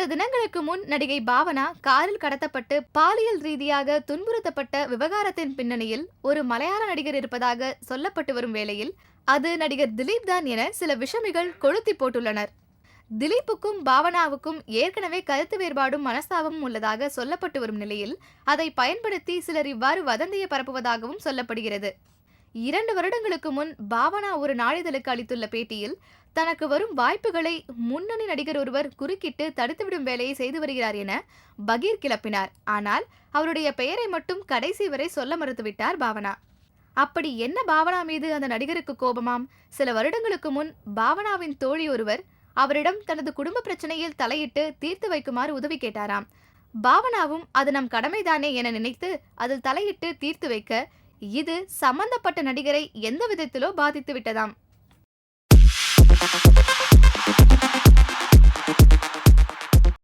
வருடங்களுக்கு முன் நடிகை பாவனா காரில் கடத்தப்பட்டு பாலியல் ரீதியாக துன்புறுத்தப்பட்ட விவகாரத்தின் பின்னணியில் ஒரு மலையாள நடிகர் இருப்பதாக சொல்லப்பட்டு வரும் வேளையில் அது நடிகர் திலீப் தான் என சில விஷமிகள் கொளுத்தி போட்டுள்ளனர். திலீப்புக்கும் பாவனாவுக்கும் ஏற்கனவே கருத்து வேறுபாடும் மனஸ்தாபமும் உள்ளதாக சொல்லப்பட்டு வரும் நிலையில் அதை பயன்படுத்தி சிலர் இவ்வாறு வதந்தியை பரப்புவதாகவும் சொல்லப்படுகிறது. இரண்டு வருடங்களுக்கு முன் பாவனா ஒரு நாளிதழுக்கு அளித்துள்ள பேட்டியில் தனக்கு வரும் வாய்ப்புகளை முன்னணி நடிகர் ஒருவர் குறுக்கிட்டு தடுத்துவிடும் வேலையை செய்து வருகிறார் என பகீர் கிளப்பினார். ஆனால் அவருடைய பெயரை மட்டும் கடைசி வரை சொல்ல மறுத்துவிட்டார் பாவனா. அப்படி என்ன பாவனா மீது அந்த நடிகருக்கு கோபமாம்? சில வருடங்களுக்கு முன் பாவனாவின் தோழி ஒருவர் அவரிடம் தனது குடும்ப பிரச்சனையில் தலையிட்டு தீர்த்து வைக்குமாறு உதவி கேட்டாராம். பாவனாவும் அது நம் கடமைதானே என நினைத்து அதில் தலையிட்டு தீர்த்து வைக்க இது சம்பந்தப்பட்ட நடிகரை எந்த விதத்திலோ பாதித்து விட்டதாம்.